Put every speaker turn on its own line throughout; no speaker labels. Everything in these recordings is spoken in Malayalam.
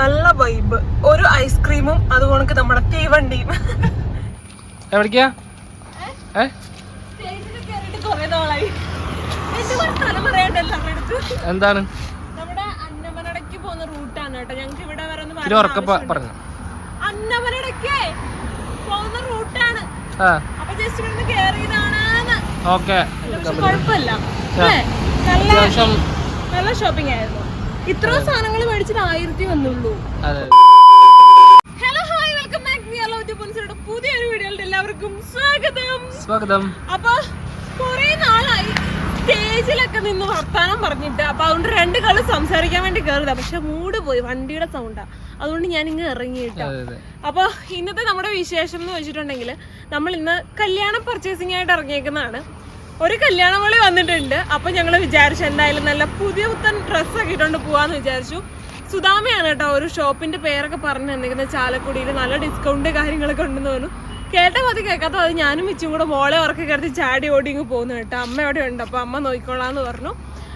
നല്ല വൈബ് ഒരു ഐസ്ക്രീമും അതുകൊണ്ട് നമ്മുടെ തീവണ്ടിയും.
എവിടേക്കാ? എന്താണ്?
നമ്മുടെ അന്നമനടയ്ക്ക് പോകുന്ന റൂട്ടാണ് കേട്ടോ. ഞങ്ങൾക്ക് ഇവിടെ വരെ ഒന്ന്
പറഞ്ഞു.
അന്നമനടയ്ക്ക് പോകുന്ന റൂട്ടാണ്. അപ്പൊ ജസ്റ്റ്
ഓക്കെ.
കുഴപ്പമില്ല. നല്ല നല്ല ഷോപ്പിംഗ് ആയിരുന്നു. ഇത്രയും സാധനങ്ങൾ മേടിച്ചിട്ട് ആയിരത്തി വന്നുള്ളൂ. ഹലോ ഹായ് വെൽക്കം ബാക്ക് മി അലോ ജുബൻസിയുടെ പുതിയൊരു വീഡിയോയിൽ എല്ലാവർക്കും സ്വാഗതം.
സ്വാഗതം.
അപ്പൊ കുറെ നാളായി സ്റ്റേജിലൊക്കെ നിന്ന് വർത്താനം പറഞ്ഞിട്ട് അപ്പൊ അതുകൊണ്ട് രണ്ട് കളി സംസാരിക്കാൻ വേണ്ടി കയറുക പക്ഷെ മൂട് പോയി വണ്ടിയുടെ സൗണ്ടാ അതുകൊണ്ട് ഞാൻ ഇങ്ങ് ഇറങ്ങിയിട്ടോ അപ്പൊ ഇന്നത്തെ നമ്മുടെ വിശേഷം എന്ന് വെച്ചിട്ടുണ്ടെങ്കിൽ നമ്മൾ ഇന്ന് കല്യാണം പർച്ചേസിംഗ് ആയിട്ട് ഇറങ്ങിയേക്കുന്നതാണ്. ഒരു കല്യാണ വിളി വന്നിട്ടുണ്ട്. അപ്പൊ ഞങ്ങൾ വിചാരിച്ചു എന്തായാലും നല്ല പുതിയ പുത്തൻ ഡ്രസ്സൊക്കെ ഇട്ടുകൊണ്ട് പോവാന്ന് വിചാരിച്ചു. സുധാമയാണ് കേട്ടോ ഒരു ഷോപ്പിന്റെ പേരൊക്കെ പറഞ്ഞു തന്നിരിക്കുന്നത് ചാലക്കുടിയിൽ നല്ല ഡിസ്കൗണ്ട് കാര്യങ്ങളൊക്കെ ഉണ്ടെന്ന് പറഞ്ഞു. കേട്ട മതി കേൾക്കാത്ത അത് ഞാനും മിച്ചും കൂടെ മോളെ ഉറക്കി കിടത്തി ചാടി ഓടി ഇങ്ങ് പോകുന്നു കേട്ടോ. അമ്മ അവിടെ ഉണ്ട് അപ്പൊ അമ്മ നോക്കിക്കോളാന്ന് പറഞ്ഞു.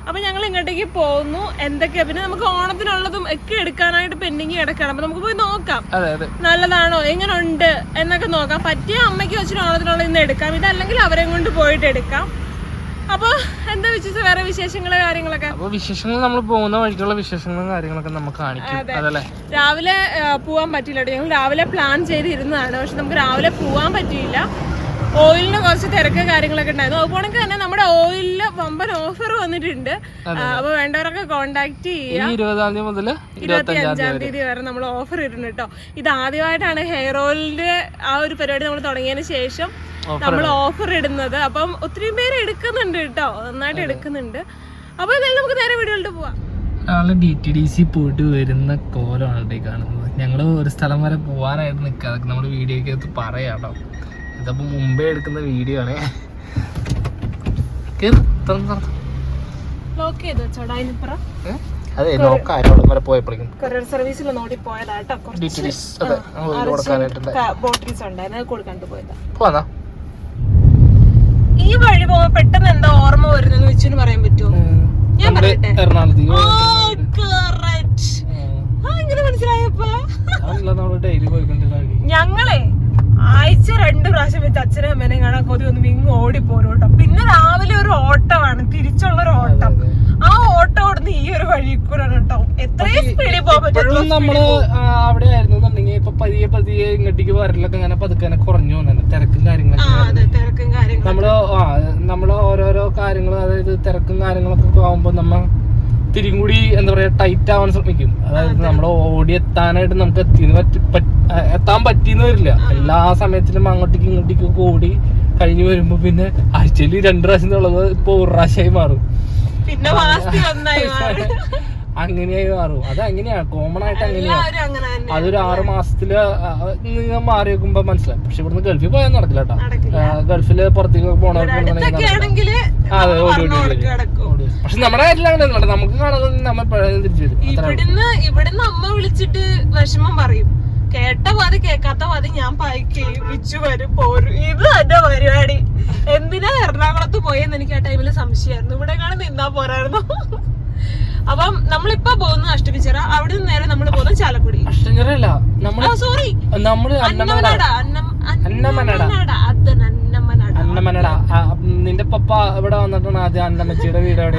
അപ്പൊ ഞങ്ങൾ ഇങ്ങോട്ടേക്ക് പോകുന്നു. എന്തൊക്കെയാ? പിന്നെ നമുക്ക് ഓണത്തിനുള്ളതും ഒക്കെ എടുക്കാനായിട്ട് പെൻഡിങ് കിടക്കണം. അപ്പൊ നമുക്ക് പോയി നോക്കാം. നല്ലതാണോ? എങ്ങനെ ഉണ്ട് എന്നൊക്കെ നോക്കാം. പറ്റിയ അമ്മയ്ക്ക് വെച്ചിട്ട് ഓണത്തിനുള്ള ഇന്ന് എടുക്കാം. ഇതല്ലെങ്കിൽ അവരെ കൊണ്ട് പോയിട്ട് എടുക്കാം. അപ്പൊ എന്താ വിശ്വസ വേറെ വിശേഷങ്ങൾ കാര്യങ്ങളൊക്കെ?
അപ്പൊ വിശേഷങ്ങൾ നമ്മൾ പോകുന്ന വഴിക്കുള്ള വിശേഷങ്ങളും കാര്യങ്ങളൊക്കെ നമുക്ക് കാണിക്കും. അതല്ലേ?
രാവിലെ പോവാൻ പറ്റില്ല ഞങ്ങൾ രാവിലെ പ്ലാൻ ചെയ്തിരുന്നതാണ്. പക്ഷെ നമുക്ക് രാവിലെ പോവാൻ പറ്റിയില്ല. ഓയിലിന് കുറച്ച് തിരക്ക് കാര്യങ്ങളൊക്കെ ഉണ്ടായിരുന്നു. അതുപോലെ തന്നെ നമ്മുടെ ഓയിലിൽ വമ്പൻ ഓഫർ വന്നിട്ടുണ്ട്. അപ്പൊ വേണ്ടവരൊക്കെ കോണ്ടാക്ട്
ചെയ്യാം ഇരുപതാം തീയതി മുതൽ
ഇരുപത്തി അഞ്ചാം തീയതി വരെ നമ്മൾ ഓഫർ ഇടുന്നു കേട്ടോ. ഇത് ആദ്യമായിട്ടാണ് ഹെയർ ഓയിലിന്റെ ആ ഒരു പരിപാടി നമ്മൾ തുടങ്ങിയതിന് ശേഷം നമ്മൾ ഓഫർ ഇടുന്നത്. അപ്പം ഒത്തിരി പേര് എടുക്കുന്നുണ്ട് കേട്ടോ. നന്നായിട്ട് എടുക്കുന്നുണ്ട്. അപ്പൊ എന്തായാലും നമുക്ക് നേരെ വീടുകളിട്ട് പോവാം.
രാവിലെ ഡി ടി ഡി സി പോയിട്ട് വരുന്ന കോലമാണ് കാണുന്നത്. ഞങ്ങൾ ഒരു സ്ഥലം വരെ പോകാനായിട്ട് നിൽക്കുക അതൊക്കെ നമ്മുടെ വീഡിയോയ്ക്കകത്ത് പറയാട്ടോ ഇതപ്പോൾ മുമ്പേ എടുക്കുന്ന വീഡിയോ ആണ്.
ലോക്ക്?
അതെ നോക്കാം അവിടെ വരെ പോയപ്പോഴേക്കും.
കൊറിയർ സർവീസിൽ നോടി ബോട്ടിൽസ് ഉണ്ടായിരുന്നു. അത് കൊടുക്കണ്ടു പോയതാ.
പോന്നാ
ഈ വഴി പോകുമ്പോ പെട്ടെന്ന് എന്താ ഓർമ്മ വരുന്നെന്ന് വെച്ചു പറയാൻ പറ്റുമോ ഞാൻ പറയട്ടെ. മനസ്സിലായപ്പോ. ഞങ്ങളെ ആഴ്ച രണ്ട് പ്രാവശ്യം വെച്ച് അച്ഛനും അമ്മേനെയും കാണാൻ കൊതി ഒന്ന് ഇങ്ങ് ഓടി പോരും കേട്ടോ. പിന്നെ രാവിലെ ഒരു ഓട്ടമാണ് തിരിച്ചുള്ള ഒരു ഓട്ടം ആ ഓട്ടം ഓടുന്ന ഈ ഒരു വഴി കൂടെ കേട്ടോ. എത്രയും സ്പീഡിൽ പോകാൻ പറ്റും.
നമ്മൾ അവിടെ ആയിരുന്നു എന്നുണ്ടെങ്കിൽ ഇപ്പൊ പതിയെ പതിയെ ഇങ്ങോട്ടേക്ക് വരലൊക്കെ ഇങ്ങനെ പതുക്കെ കുറഞ്ഞു വന്നെ തിരക്കും കാര്യങ്ങളൊക്കെ
കാര്യങ്ങളും.
നമ്മൾ നമ്മൾ ഓരോരോ കാര്യങ്ങളും അതായത് തിരക്കും കാര്യങ്ങളൊക്കെ ആവുമ്പോ നമ്മ തിരിയും കൂടി എന്താ പറയാ ടൈറ്റ് ആവാൻ ശ്രമിക്കും. അതായത് നമ്മൾ ഓടി എത്താനായിട്ട് നമുക്ക് എത്തിന്ന് പറ്റി എത്താൻ പറ്റിയെന്ന് വരില്ല. എല്ലാ സമയത്തിലും അങ്ങോട്ടേക്ക് ഇങ്ങോട്ടേക്ക് ഒക്കെ ഓടി കഴിഞ്ഞു വരുമ്പോ പിന്നെ ആഴ്ചയിൽ രണ്ട് പ്രാവശ്യം ഉള്ളത് ഇപ്പൊ ഒരു പ്രാവശ്യമായി മാറും.
പിന്നെ
അങ്ങനെയായി മാറും. അത് അങ്ങനെയാണ് കോമൺ ആയിട്ട് അങ്ങനെയാണ് അതൊരു ആറ് മാസത്തിൽ നിങ്ങൾ മാറി വെക്കുമ്പോ മനസ്സിലാവും പക്ഷെ ഇവിടുന്ന് ഗൾഫിൽ പോയാൽ നടക്കില്ല കേട്ടോ. ഗൾഫിൽ പുറത്തേക്ക് പോണവർക്ക് അതെ ഓടി ഓടി ഓടി. പക്ഷെ നമ്മുടെ കാര്യത്തിൽ അങ്ങനെ നമുക്ക് കാണുന്നത് നമ്മൾ തിരിച്ചു വരും.
ഇവിടുന്ന് ഇവിടുന്ന് അമ്മ വിളിച്ചിട്ട് വിഷമം പറയും. കേട്ട പാതി കേൾക്കാത്ത പാതി ഞാൻ പായ്ക്ക് പിച്ചു വരും പോരും. ഇത് എന്റെ പരിപാടി. എന്തിനാ എറണാകുളത്ത് പോയെന്ന് എനിക്ക് ആ ടൈമിൽ സംശയമായിരുന്നു. ഇവിടെ കാണാൻ നിന്നാ പോരായിരുന്നു. അപ്പം നമ്മളിപ്പോ പോകുന്ന അഷ്ടമിച്ചിറ. അവിടെ നിന്ന് നേരെ നമ്മൾ പോകുന്നത് ചാലക്കുടി.
നമ്മൾ
ആ സോറി
നമ്മൾ അന്നമനട. നിന്റെ പപ്പ ഇവിടെ വന്നിട്ടാണ് ആദ്യം അന്നമ്മച്ചിയുടെ വീട് എവിടെ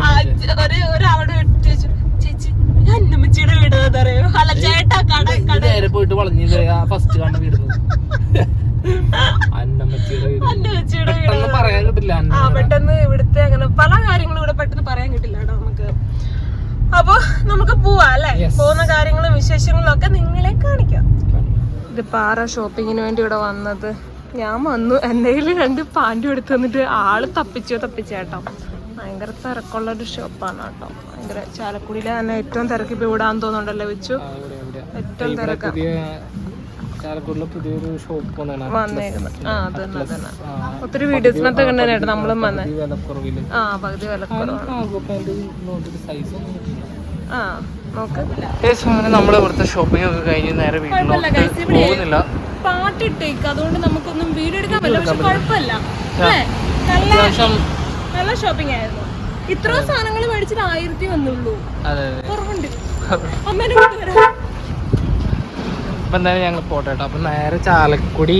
ഒരു ഒരു അവിടെ ചേച്ചി അന്നമ്മച്ചിയുടെ വീട് അറിയോ? അല്ല ചേട്ടാ കട കട
നേരെ പോയിട്ട് വളഞ്ഞു ഫസ്റ്റ് കണ്ട വീട് അന്നമ്മച്ചിയുടെ വീട്. പറയാൻ കിട്ടില്ല
പെട്ടെന്ന് ഇവിടുത്തെ അങ്ങനെ പല കാര്യങ്ങളും ഇവിടെ പെട്ടെന്ന് പറയാൻ കിട്ടില്ല കേട്ടോ. അപ്പൊ നമുക്ക് പോവാ അല്ലെ. പോകുന്ന കാര്യങ്ങളും വിശേഷങ്ങളും ഒക്കെ നിങ്ങളെ കാണിക്കാം. ഇത് പാറ ഷോപ്പിങ്ങിന് വേണ്ടി ഇവിടെ വന്നത്. ഞാൻ വന്നു. എന്റെ കയ്യിൽ രണ്ട് പാന്റും എടുത്ത് തന്നിട്ട് ആൾ തപ്പിച്ചോ തപ്പിച്ചേട്ടോ ഭയങ്കര തിരക്കുള്ള ഒരു ഷോപ്പാണ് കേട്ടോ. ഭയങ്കര ചാലക്കുടിയിലെ തന്നെ ഏറ്റവും തിരക്ക് ഇപ്പൊ ഇവിടെ തോന്നുന്നുണ്ടല്ലോ വെച്ചു. ഏറ്റവും തിരക്ക്.
ഷോപ്പ്
വന്നേക്കുന്നത്. അതന്നെ ഒത്തിരി വീഡിയോസിനകത്ത് കണ്ടേട്ടോ നമ്മളും വന്നേ. ആ പകുതി വിലക്കുറവാണ്.
അങ്ങനെ നമ്മൾ ഇവിടുത്തെ ഷോപ്പിംഗ് ഒക്കെ കഴിഞ്ഞ് നേരെ വീട്ടിലോട്ട് പോകുന്നില്ല.
പാട്ടിട്ടേക്ക്. അതുകൊണ്ട് നമുക്കൊന്നും വീഡിയോ എടുക്കാൻ പറ്റില്ല. പക്ഷെ കുഴപ്പമില്ല. അല്ലേ? നല്ല ഷോപ്പിംഗ് ആയിരുന്നു. ഇത്രയും സാധനങ്ങൾ മേടിച്ചിട്ട് ആയിരത്തി വന്നുള്ളൂ. കുറവുണ്ട്. അമ്മേനെ കൊണ്ട് വരാം.
അപ്പൊ എന്തായാലും ഞങ്ങൾ പോട്ടെ കേട്ടോ. അപ്പൊ നേരെ ചാലക്കുടി.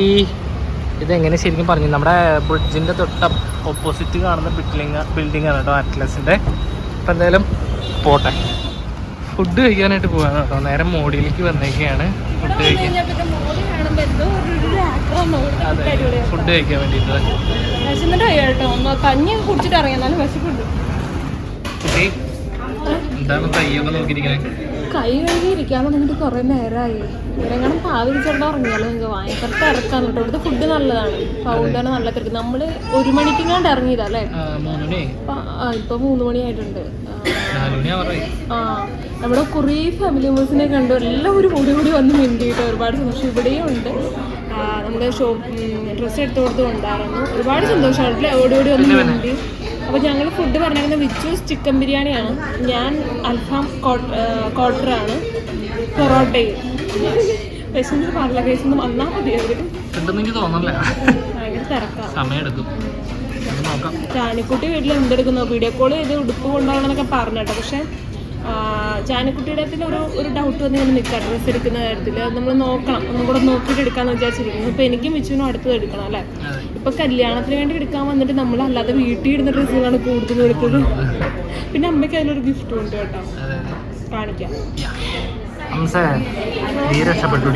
ഇതെങ്ങനെ ശരിക്കും പറഞ്ഞു? നമ്മുടെ ബ്രിഡ്ജിന്റെ തൊട്ട ഓപ്പോസിറ്റ് കാണുന്ന ബിൽഡിംഗ് ബിൽഡിംഗ് ആണ് കേട്ടോ അറ്റ്ലസിന്റെ അപ്പൊ എന്തായാലും പോട്ടെ. ഫുഡ് കഴിക്കാനായിട്ട് പോവാണ് കേട്ടോ. നേരെ മോഡിയിലേക്ക് വന്നേക്കാണ് ഫുഡ് കഴിക്കാൻ. അതെ ഫുഡ് കഴിക്കാൻ വേണ്ടിയിട്ട്.
കേട്ടോ.
എന്താണ് തയ്യൊക്കെ നോക്കിയിരിക്കുന്നത്
കൈ കഴുകി ഇരിക്കാന്ന് പറഞ്ഞിട്ട് കുറെ നേരമായി ഇവരെങ്ങനെ പാവിരിച്ചോണ്ട് ഇറങ്ങിയാലോ നിങ്ങൾക്ക് ഭയങ്കര ഇറക്കാൻ കേട്ടോ. ഇവിടുത്തെ ഫുഡ് നല്ലതാണ്. പൗണ്ടാണ് നല്ല തിരക്ക്. നമ്മൾ ഒരു മണിക്കെങ്ങാണ്ട് ഇറങ്ങിയതാ അല്ലേ? ഇപ്പൊ മൂന്ന് മണിയായിട്ടുണ്ട് ആ, നമ്മുടെ കുറേ ഫാമിലി മെമ്പേഴ്സിനെ കണ്ടു. ഒരു കൂടി കൂടി വന്ന് മിണ്ടിയിട്ട് ഒരുപാട് സന്തോഷം. ഇവിടെയും ഉണ്ട്. നമ്മുടെ ഷോപ്പ് ഡ്രസ്സ് എടുത്തു കൊടുത്തു ഉണ്ടായിരുന്നു ഒരുപാട് സന്തോഷമായിട്ടില്ല ഓടി ഓടി വന്ന് മിണ്ടി. അപ്പോൾ ഞങ്ങൾ ഫുഡ് പറഞ്ഞിരുന്നത് വിച്ചൂസ് ചിക്കൻ ബിരിയാണിയാണ്. ഞാൻ അൽഫാം ക്വാർട്ടറാണ് പൊറോട്ടയും. വിശന്നിട്ട് പാടില്ല കഴിച്ചൊന്നും വന്നാൽ മതി
തോന്നല്ല
ജാനിക്കുട്ടി വീട്ടിൽ എന്തെടുക്കുന്നു? വീഡിയോ കോൾ ചെയ്ത് ഉടുപ്പ് കൊണ്ടുപോകണമെന്നൊക്കെ പറഞ്ഞു കേട്ടോ. പക്ഷെ ചാനിക്കുട്ടിയുടെ അടുത്തിൽ ഒരു ഒരു ഡൗട്ട് വന്ന് ഇങ്ങനെ നിൽക്കാം. ഡ്രസ്സ് എടുക്കുന്ന കാര്യത്തിൽ നമ്മൾ നോക്കണം. ഒന്നും കൂടെ നോക്കിയിട്ട് എടുക്കാന്ന് വിചാരിച്ചിരിക്കുന്നു. ഇപ്പൊ എനിക്കും വിച്ചുവിനും അടുത്തത് എടുക്കണം അല്ലേ? ഇപ്പൊ കല്യാണത്തിന് വേണ്ടി എടുക്കാൻ വന്നിട്ട് നമ്മൾ അല്ലാതെ വീട്ടിൽ ഇടുന്ന ഡ്രസ്സുകളാണ് കൂടുതൽ എടുത്തത്. പിന്നെ അമ്മയ്ക്ക് അതിലൊരു ഗിഫ്റ്റ് ഉണ്ട് കേട്ടോ. കാണിക്കാം.
ഹംസേ നീ രക്ഷപ്പെട്ടു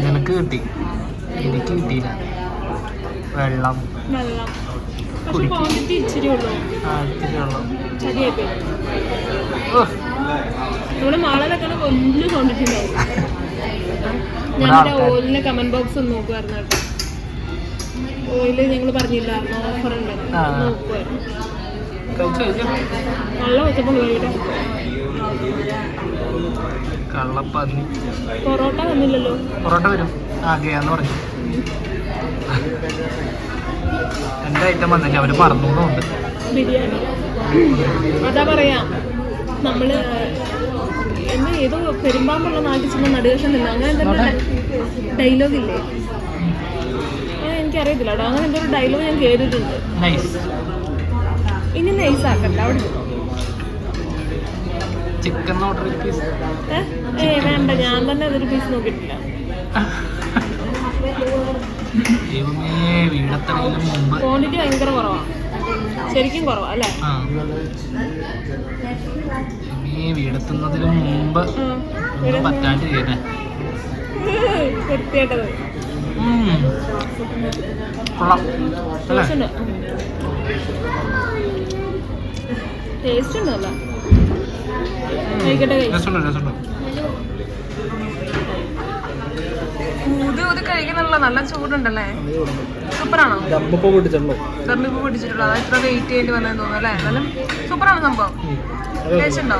നിനക്ക് കിട്ടി. എനിക്ക് കിട്ടിയില്ല. വെള്ളം.
ഉണ്ടാവും ഓയിലിന്റെ കമന്റ് ബോക്സ് ഒന്ന് നോക്കുമായിരുന്നു കേട്ടോ. ഓയിൽ ഞങ്ങൾ പറഞ്ഞില്ലായിരുന്നു ഓഫർ ഉണ്ട്. നോക്കുമായിരുന്നു നല്ല കേട്ടോ
കള്ളപ്പന്നി.
പൊറോട്ട വന്നില്ലല്ലോ.
പൊറോട്ട വരും. ആകെയാന്ന് പറഞ്ഞു. എന്റെ ഐറ്റം വന്നില്ല അവർ പറഞ്ഞോണ്ട്
ബിരിയാണി. അതാ പറയാ നമ്മൾ എന്നെ ഏതോ പെരുമ്പാമ്പുള്ള നാട്ടിൽ ചെന്ന നടുവശം നിന്ന് അങ്ങനെ എന്തെങ്കിലും ഡയലോഗ് ഇല്ലേ? എനിക്കറിയത്തില്ല അങ്ങനെ എന്തൊരു ഡയലോഗ് ഞാൻ കേട്ടിട്ടുണ്ട്. ഇനി നൈസ് ആക്കണ്ട അവിടെ.
ചിക്കൻ ഓർഡർ പീസ്
ഏ? ഏയ് വേണ്ട ഞാൻ തന്നെ അതൊരു പീസ് നോക്കിയിട്ടില്ല.
ദൈവമേ വീടത്തണയിലും മുമ്പ്.
ക്വാണ്ടിറ്റി ഭയങ്കര കുറവാണ് ശരിക്കും കുറവാ അല്ലേ?
ആ. ദൈവമേ വീടെത്തുന്നതിലും മുമ്പ് ഒന്നും പറ്റാണ്ട് ചെയ്യണേ
വൃത്തിയായിട്ടത്.
ഉം. കൊള്ളാം. അല്ലേ?
ടേസ്റ്റ് ഉണ്ടല്ലോ
രസമുണ്ട് രസമുണ്ട്?
ഊതി ഊതി കഴിക്കുന്നുള്ള നല്ല ചൂടുണ്ടല്ലേ? സൂപ്പറാണോ?
ദമ്മിപ്പോ
അതാ ഇത്ര വെയിറ്റ് ചെയ്യേണ്ടി വന്നതെന്ന് തോന്നുന്നു അല്ലേ? നല്ല സൂപ്പറാണ് സംഭവം. ടേസ്റ്റ് ഉണ്ടോ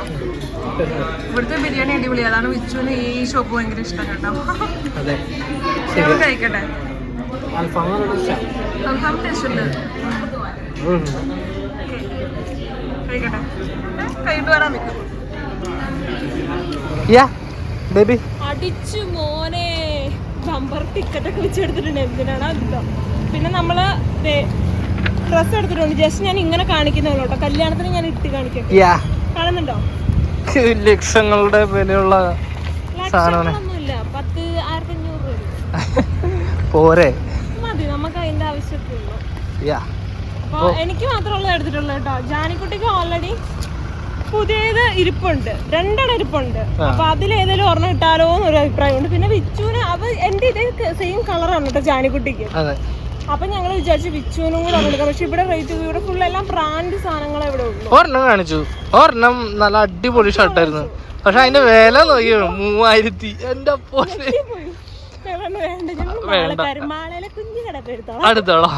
ഇവിടുത്തെ ബിരിയാണി അടിപൊളി. അതാണ് വിച്ചുവിന് ഈ ഷോപ്പ് ഭയങ്കര ഇഷ്ടം കേട്ടോ. ഞങ്ങൾ കഴിക്കട്ടെ.
അൽഫാം
അൽഫാം ടേസ്റ്റ് ഉണ്ട് കഴിക്കട്ടെ. കഴിഞ്ഞിട്ട് വരാൻ നിൽക്കും
യാ ബേബി
അടിച്ചു മോനെ. ബമ്പർ ടിക്കറ്റ് ഒക്കെ വെച്ചെടുത്തിട്ടുണ്ട്. എന്തിനാണ് അതോ പിന്നെ നമ്മൾ ഡ്രസ് എടുത്തിട്ടുണ്ട്. ജസ്റ്റ് ഞാൻ ഇങ്ങനെ കാണിക്കുന്നോട്ടോ കേട്ടോ. കല്യാണത്തിന് ഞാൻ ഇട്ട് കാണിക്കാം
യാ
കാണുന്നുണ്ടോ?
ലക്ഷങ്ങളുടെ വിലയുള്ള സാധനമാണ്.
ലക്ഷങ്ങളൊന്നുമില്ല. പത്ത് ആയിരത്തി അഞ്ഞൂറ് രൂപ.
പോരെ.
മതി. നമുക്ക് അതിന്റെ ആവശ്യമൊക്കെ ഉള്ളൂ അപ്പൊ എനിക്ക് മാത്രമുള്ളത് എടുത്തിട്ടുള്ളൂ കേട്ടോ. ജാനിക്കുട്ടിക്ക് ഓൾറെഡി പുതിയത് ഇരിപ്പുണ്ട്. രണ്ടെണ്ണം ഇരിപ്പുണ്ട്.
അപ്പൊ
അപ്പൊ അതിലേതെങ്കിലും ഒരെണ്ണം ഇട്ടാലോ എന്നൊരു അഭിപ്രായമുണ്ട്. പിന്നെ വിച്ചുവിന് അവ എന്റെ ഇതേ സെയിം കളറാണ് കേട്ടോ ജാനിക്കുട്ടിക്ക്.
അതെ.
അപ്പൊ ഞങ്ങൾ വിചാരിച്ചു വിച്ചുവിനും കൂടെ എടുക്കാം പക്ഷെ ഇവിടെ റേറ്റ് ഇവിടെ ഫുൾ എല്ലാം ബ്രാൻഡ് സാധനങ്ങളെ ഇവിടെ ഉള്ളു.
ഒരെണ്ണം കാണിച്ചു. ഒരെണ്ണം നല്ല അടിപൊളി ഷർട്ടായിരുന്നു പക്ഷെ അതിന്റെ വില നോക്കിയോ മൂവായിരത്തി. എന്റെ.
വേണ്ട,
അടുത്തോളാം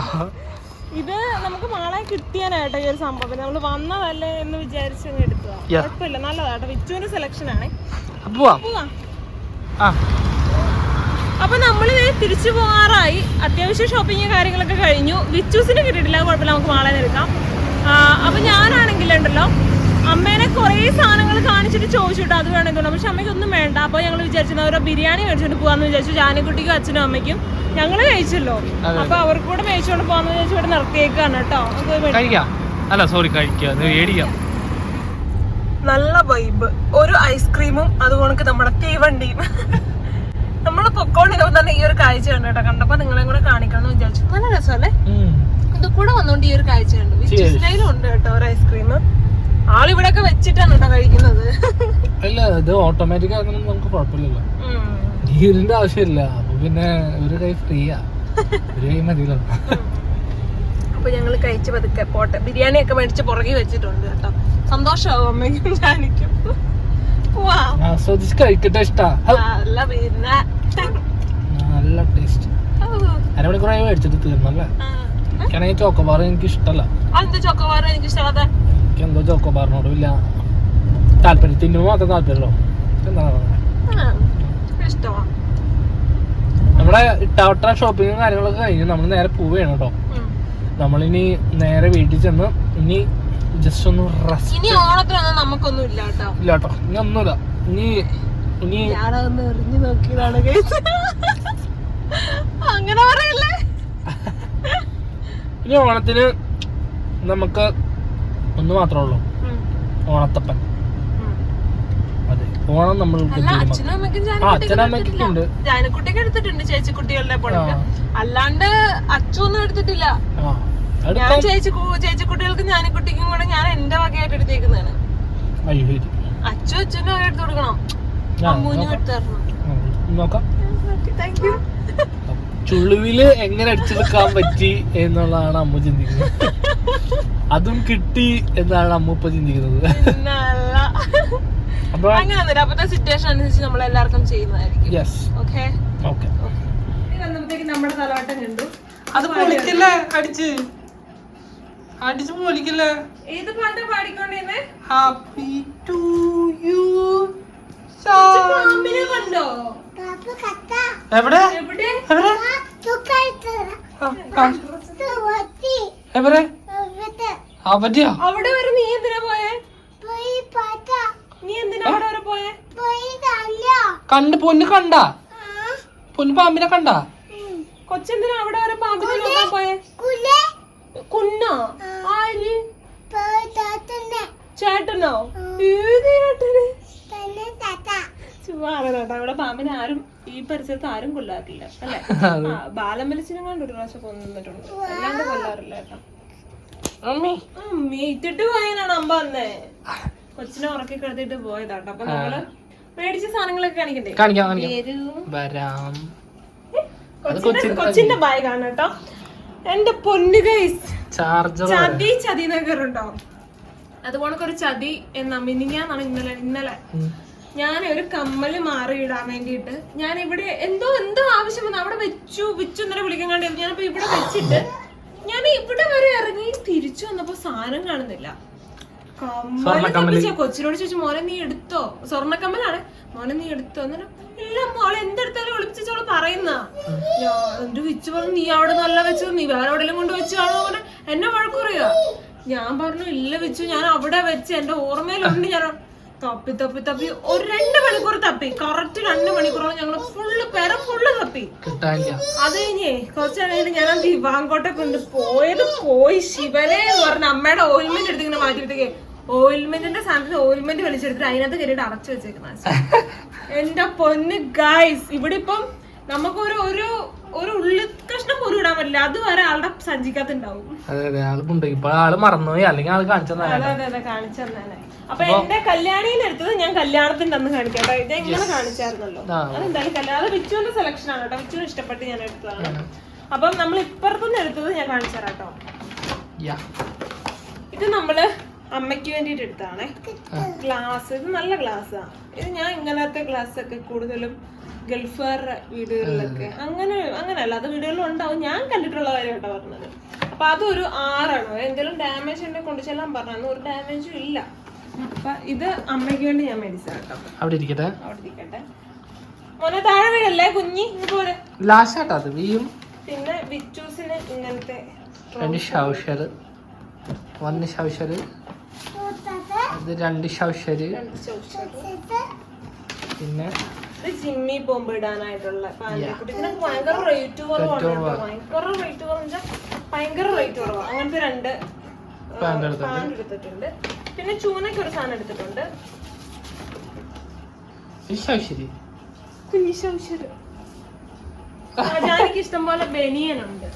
ഇത് നമുക്ക് മാളെ കിട്ടിയാനായിട്ട് ഈ ഒരു സംഭവം. നമ്മൾ വന്നതല്ലേ എന്ന് വിചാരിച്ച് എടുത്തതാ. കുഴപ്പമില്ല നല്ലതാട്ടോ വിച്ചുവിന്റെ സെലക്ഷൻ ആണേ.
അപ്പൊ
നമ്മൾ തിരിച്ചു പോകാറായി. അത്യാവശ്യം ഷോപ്പിംഗ് കാര്യങ്ങളൊക്കെ കഴിഞ്ഞു. വിച്ചൂസിന് കിട്ടിയിട്ടില്ല കുഴപ്പമില്ല നമുക്ക് മാളെ എടുക്കാം. അപ്പൊ ഞാനാണെങ്കിൽ ഉണ്ടല്ലോ അമ്മേനെ കുറേ സാധനങ്ങൾ കാണിച്ചിട്ട് ചോദിച്ചിട്ട് അത് തോന്നുന്നു പക്ഷെ അമ്മയ്ക്ക് ഒന്നും വേണ്ട. അപ്പോൾ ഞങ്ങൾ വിചാരിച്ചു ഓരോ ബിരിയാണി മേടിച്ചോണ്ട് പോകാന്ന് വിചാരിച്ചു. ജാനിക്കുട്ടിക്കും അച്ഛനും അമ്മയ്ക്കും ഞങ്ങൾ കഴിച്ചല്ലോ.
അപ്പോൾ
അപ്പൊ അവർക്ക് കൂടെ മേടിച്ചോണ്ട് പോകാന്ന് വിചാരിച്ചു ഇവിടെ നിർത്തിയേക്കാണ് കേട്ടോ.
കഴിക്കാം. അല്ല സോറി കഴിക്കാം.
നല്ല വൈബ് ഒരു ഐസ്ക്രീമും അതുകൊണ്ട് നമ്മുടെ തീവണ്ടിയും. നമ്മൾ പൊക്കോണ്ടിരുന്ന തന്നെ ഈ ഒരു കാഴ്ച കണ്ടു കേട്ടോ. കണ്ടപ്പോ നിങ്ങളെ കൂടെ കാണിക്കണം എന്ന് വിചാരിച്ചു. നല്ല രസമല്ലേ. ഇത് കൂടെ വന്നോണ്ട് ഈ ഒരു കാഴ്ച കണ്ടു. ഉണ്ട് കേട്ടോ ഒരു ഐസ്ക്രീം ആളിവിടെ ഒക്കെ വെച്ചിട്ടാണ് കേട്ടോ കഴിക്കുന്നത്.
അല്ല ഇത് ഓട്ടോമാറ്റിക് ആകുന്ന നമുക്ക് കുഴപ്പമില്ലല്ലോ. ഗീരിന്റെ ആവശ്യമില്ല. അപ്പൊ പിന്നെ ഒരു കൈ ഫ്രീയാ. ഒരു കൈ മതിയല്ലോ.
അപ്പൊ ഞങ്ങൾ കഴിച്ച് പതുക്കെ പോട്ടെ. ബിരിയാണി ഒക്കെ മേടിച്ച് പുറകെ വെച്ചിട്ടുണ്ട് കേട്ടോ. സന്തോഷമാവും അമ്മയ്ക്കും ഞാനിക്കും.
ആസ്വദിച്ച് കഴിക്കട്ടെ ഇഷ്ടാ.
അല്ല പിന്നെ.
നല്ല ടേസ്റ്റ്. അരമണിക്കൂറായി മേടിച്ചിട്ട് തീർന്നല്ലേ. എനിക്കാണെങ്കിൽ ചോക്കോബാർ എനിക്ക് ഇഷ്ടമല്ല
ചോക്കോബാർ എനിക്ക് ഇഷ്ടമാതെ
എനിക്ക് എന്തോ ചോക്കോബാറിനോടും ഇല്ല. താല്പര്യം തിന്നു മാത്രം താല്പര്യമല്ലോ എന്താ
ഇഷ്ടമാ
നമ്മുടെ ഇട്ടാവട്ട ഷോപ്പിങ്ങും കാര്യങ്ങളൊക്കെ കഴിഞ്ഞ് നമ്മൾ നേരെ പോവുകയാണ് കേട്ടോ. നമ്മളിനി നേരെ വീട്ടിൽ ചെന്ന് ഇനി ജസ്റ്റ് ഒന്ന് റെസ്റ്റ്
ഇനി ഓണത്തിനൊന്നും നമുക്കൊന്നും ഇല്ല കേട്ടോ.
ഇല്ല കേട്ടോ ഇനി ഒന്നുമില്ല. ഇനി ഇനി
ഞാനതൊന്ന് എറിഞ്ഞു നോക്കിയതാണ്. അങ്ങനെ പറയല്ലേ?
ഇനി ഓണത്തിന് നമുക്ക് ഒന്ന് മാത്രമേ ഉള്ളൂ. ഓണത്തപ്പൻ. അതെ ഓണം നമ്മൾ അച്ഛനമ്മക്കുണ്ട്
ജാനക്കുട്ടിക്ക് എടുത്തിട്ടുണ്ട് ചേച്ചി കുട്ടികളുടെ അല്ലാണ്ട് അച്ഛനൊന്നും എടുത്തിട്ടില്ല. ഞാൻ
ചേച്ചി
ചേച്ചി ചേച്ചിക്കുട്ടികൾക്ക് ജാനക്കുട്ടിക്കും കൂടെ ഞാൻ എന്റെ വകയായിട്ട് എടുത്തേക്കുന്നതാണ്. അച്ഛനും അച്ഛനും വക എടുത്തു കൊടുക്കണം. അമ്മൂനും. എടുത്തു തരണം.
നോക്കാം.
താങ്ക് യു
ചുള്ളുവിൽ എങ്ങനെ അടിച്ചെടുക്കാൻ പറ്റി എന്നുള്ളതാണ് അമ്മു ചിന്തിക്കുന്നത്. അതും കിട്ടി എന്നാണ് അമ്മൂപ്പ ചിന്തിക്കുന്നത്.
അങ്ങനെ അപ്പത്തെ സിറ്റുവേഷൻ അനുസരിച്ച് നമ്മൾ എല്ലാവർക്കും ചെയ്യുന്നതായിരിക്കും
യെസ്
ഓക്കെ
ഓക്കെ
വന്നപ്പോഴത്തേക്ക് നമ്മുടെ തലവട്ടം കണ്ടു.
അത് പൊളിക്കല്ലേ? അടിച്ച്. അടിച്ച് പൊളിക്കല്ലേ?
ഏത് പാട്ടാ പാടിക്കൊണ്ടിരുന്നേ?
ഹാപ്പി ടു യു
പാമ്പിനെ കണ്ടോ?
എവിടെ?
എവിടെ?
എവിടെ? പറ്റിയോ
അവിടെ വരെ നീ എന്തിനാ പോയേ? നീ എന്തിനാ അവിടെ വരെ പോയേ?
കണ്ട് പൊന്ന് കണ്ട? പൊന്ന് പാമ്പിനെ കണ്ട?
കൊച്ചെന്തിനാ അവിടെ വരെ പാമ്പിനെ നോക്കാൻ പോയേ? കുന്നോ? ആര്? ചേട്ടനോ. ഏത് ചേട്ടന്? ചുമ്മാ കേട്ടോ ഇവിടെ പാമ്പിനെ ആരും ഈ പരിസരത്ത് ആരും കൊല്ലാറില്ല അല്ലെ? ബാലമലിച്ചിനും കണ്ട് ഒരു പ്രാവശ്യം കൊന്നിട്ടുണ്ട്. അല്ലാണ്ട് കൊല്ലാറില്ല കേട്ടോ.
അമ്മി.
അമ്മി ഇട്ടിട്ട് പോയനാണ് അമ്പ വന്നേ. കൊച്ചിനെ ഉറക്കി കിടത്തിട്ട് പോയതാട്ടോ. അപ്പൊ നമ്മൾ മേടിച്ച സാധനങ്ങളൊക്കെ കാണിക്കണ്ടേ?
കാണിക്കാം വരാം.
കൊച്ചിന്റെ ബാഗാണ് കേട്ടോ എന്റെ പൊന്നു ഗൈസ് ചതി ചതി നഗറുണ്ടോ അതുപോലെ ഒരു ചതി എന്ന മിനിങ്ങാന്നാണ് ഇന്നലെ ഇന്നലെ. ഞാൻ ഒരു കമ്മൽ മാറി ഇടാൻ വേണ്ടിയിട്ട് ഞാൻ ഇവിടെ എന്തോ എന്തോ ആവശ്യം വന്നു. അവിടെ വെച്ചു വിച്ചു ഇന്നലെ വിളിക്കാൻ കണ്ടു ഞാനിപ്പോ ഇവിടെ വെച്ചിട്ട് ഞാൻ ഇവിടെ വരെ ഇറങ്ങി തിരിച്ചു വന്നപ്പോ സാധനം കാണുന്നില്ല. കൊച്ചിനോട് ചോദിച്ചു മോനെ നീ എടുത്തോ? സ്വർണക്കമ്മലാണ്. മോനെ നീ എടുത്തോ? എന്നിട്ട് ഇല്ല മോളെ എന്തെടുത്താലും ഒളിപ്പിച്ചോൾ പറയുന്ന. എന്റെ വിച്ച് പറഞ്ഞു? നീ അവിടെ നല്ല വെച്ചത്. നീ വേറെ എവിടെയെങ്കിലും കൊണ്ട് വെച്ചു ആണോ അങ്ങനെ എന്നെ വഴക്കുറിയോ ഞാൻ പറഞ്ഞു ഇല്ല വെച്ചു. ഞാൻ അവിടെ വെച്ച്. എന്റെ ഓർമ്മയിലുണ്ട്. ഞാൻ തപ്പി തപ്പി തപ്പി. ഒരു രണ്ട് മണിക്കൂർ തപ്പി. കറക്റ്റ് രണ്ട് മണിക്കൂറോളം ഞങ്ങൾ ഫുള്ള് പെര ഫുള്ള് തപ്പി. അത് കഴിഞ്ഞേ കുറച്ച് കഴിഞ്ഞിട്ട് ഞാൻ ആ ദിവാങ്കോട്ടെ കൊണ്ട് പോയത് പോയി ശിവനെ എന്ന് പറഞ്ഞ അമ്മയുടെ ഓയിൽമെന്റ് എടുത്ത് ഇങ്ങനെ മാറ്റിയിട്ടേ ഓയിൽമെന്റിന്റെ സാധനത്തിന് ഓയിൽമെന്റ് വലിച്ചെടുത്തിട്ട് അതിനകത്ത് കയറിയിട്ട് അടച്ചു വെച്ചേക്കുന്ന. എന്റെ പൊന്ന് ഗായ്സ് ഇവിടെ ഇപ്പം നമുക്കൊരു ഒരു ഒരു ഉള്ളി കഷ്ണം പോലും ഇടാൻ പറ്റില്ല. അതുവരെ ആളുടെ സഞ്ചിക്കകത്തുണ്ടാവും.
അതെ അതെ. ആൾ ഇപ്പൊ ആൾ മറന്നുപോയി. അല്ലെങ്കിൽ
അതെ അതെ അതെ. കാണിച്ചു തന്നെ അപ്പൊ എന്റെ കല്യാണിയിൽ എടുത്തത് ഞാൻ കല്യാണത്തിന്റെ അന്ന് കാണിക്കാം കേട്ടോ. ഇത് എങ്ങനെ കാണിച്ചായിരുന്നല്ലോ. അതെന്തായാലും കല്യാണം അത് വിച്ചുവിന്റെ സെലക്ഷൻ ആണ് കേട്ടോ. വിച്ചുവിന് ഇഷ്ടപ്പെട്ട് ഞാൻ എടുത്തതാണ്. അപ്പം നമ്മൾ ഇപ്പുറത്തുനിന്ന് എടുത്തത് ഞാൻ കാണിച്ചു തരാം കേട്ടോ. ഇത് നമ്മൾ അമ്മയ്ക്ക് വേണ്ടിയിട്ട് എടുത്തതാണേ. ഗ്ലാസ്. ഇത് നല്ല ഗ്ലാസ്സാ. ഇത് ഞാൻ ഇങ്ങനത്തെ ഗ്ലാസ് ഒക്കെ കൂടുതലും ഗൾഫുകാരുടെ വീടുകളിലൊക്കെ. അങ്ങനെ അങ്ങനെയല്ല അത് വീടുകളിലും ഉണ്ടാവും. ഞാൻ കണ്ടിട്ടുള്ള കാര്യം കേട്ടോ പറഞ്ഞത്. അപ്പൊ അതൊരു ആറാണ്. എന്തെങ്കിലും ഡാമേജ് എന്നെ കൊണ്ടു ചെല്ലാൻ പറഞ്ഞു ഒരു ഡാമേജും ഇല്ല. അപ്പൊ ഇത് അമ്മയ്ക്ക് വേണ്ടി ഞാൻ മേടിച്ചത് കേട്ടോ.
അവിടെ ഇരിക്കട്ടെ.
അവിടെ ഇരിക്കട്ടെ. മോനെ താഴെ വീടല്ലേ കുഞ്ഞി? ഇതുപോലെ പോരെ.
ലാസ്റ്റ് ആട്ടോ അത് വീയും
പിന്നെ വിച്ചൂസിന് ഇങ്ങനത്തെ
രണ്ട് ഷൗഷർ ഒന്ന് ഷൗഷർ അത് രണ്ട്
ഷൗഷര്.
പിന്നെ
ഇത് ജിമ്മി ബോംബ് ഇടാനായിട്ടുള്ള പാന്റ് കുട്ടി ഇതിനൊക്കെ ഭയങ്കര റേറ്റ് കുറവാണ്. ഭയങ്കര റേറ്റ് വെച്ചാൽ ഭയങ്കര റേറ്റ് കുറവാണ് അങ്ങനത്തെ രണ്ട്
Pant എടുത്തിട്ടുണ്ട്.
പിന്നെ ചൂനയ്ക്ക് ഒരു സാധനം എടുത്തിട്ടുണ്ട്. കുഞ്ഞിശൗശര് എനിക്ക് ഇഷ്ടംപോലെ ബനിയൻ ഉണ്ട്.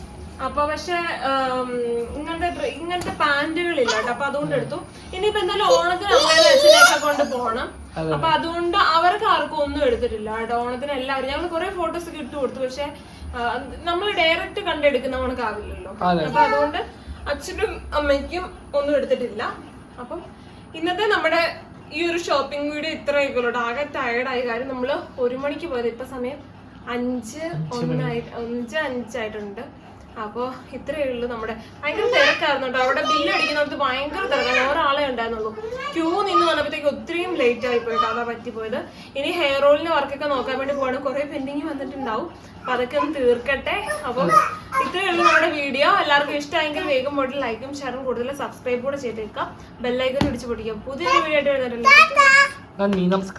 അപ്പൊ പക്ഷെ ഇങ്ങനത്തെ ഇങ്ങനത്തെ പാന്റുകളില്ല കേട്ടോ. അപ്പൊ അതുകൊണ്ട് എടുത്തു. ഇനിയിപ്പോ എന്തായാലും ഓണത്തിന് അമ്മയുടെ അച്ഛനെയൊക്കെ കൊണ്ട് പോണം
അതെ.
അപ്പൊ അതുകൊണ്ട് അവർക്ക് ആർക്കും ഒന്നും എടുത്തിട്ടില്ല. ഓണത്തിന് എല്ലാവരും. ഞങ്ങൾ കുറെ ഫോട്ടോസ് ഒക്കെ ഇട്ട് കൊടുത്തു. പക്ഷെ നമ്മൾ ഡയറക്റ്റ് കണ്ടെടുക്കുന്ന കണക്കാവില്ലല്ലോ.
ആവില്ലല്ലോ
അപ്പൊ അതുകൊണ്ട് അച്ഛനും അമ്മയ്ക്കും ഒന്നും എടുത്തിട്ടില്ല. അപ്പം ഇന്നത്തെ നമ്മുടെ ഈ ഒരു ഷോപ്പിംഗ് വീഡിയോ ഇത്രയൊക്കെ ഉള്ളൂ. ആകെ ടയർഡായ കാര്യം നമ്മൾ ഒരു മണിക്ക് പോയത്. ഇപ്പൊ സമയം അഞ്ച് ഒന്നായി അഞ്ച് അഞ്ചായിട്ടുണ്ട്. അപ്പോ ഇത്രയേ ഉള്ളൂ നമ്മുടെ ഭയങ്കര തിരക്കായിരുന്നു കേട്ടോ അവിടെ ബില്ല് അടിക്കുന്നിടത്ത് ഭയങ്കര തിരക്കാണ് ഒരാളെ ഉണ്ടായിരുന്നുള്ളൂ ക്യൂ നിന്ന് വന്നപ്പോഴത്തേക്ക് ഒത്തിരിയും ലേറ്റ് ആയി പോയിട്ട്. അതാ പറ്റിപ്പോയത്. ഇനി ഹെയർ ഓയിലിന്റെ വർക്കൊക്കെ നോക്കാൻ വേണ്ടി പോകണം കുറെ പെൻഡിങ് വന്നിട്ടുണ്ടാവും. അപ്പൊ അതൊക്കെ ഒന്ന് തീർക്കട്ടെ. അപ്പോൾ ഇത്രയേ ഉള്ളൂ നമ്മുടെ വീഡിയോ എല്ലാവർക്കും ഇഷ്ടമായെങ്കിൽ വേഗം പോയിട്ട് ലൈക്കും ഷെയറും കൂടുതൽ സബ്സ്ക്രൈബ് കൂടെ ചെയ്തേക്കാം. ബെല്ലൈക്കൻ പിടിച്ച് പൊട്ടിക്കാം. പുതിയ വീഡിയോ ആയിട്ട് വരുന്നുണ്ടല്ലോ
നന്ദി നമസ്കാരം.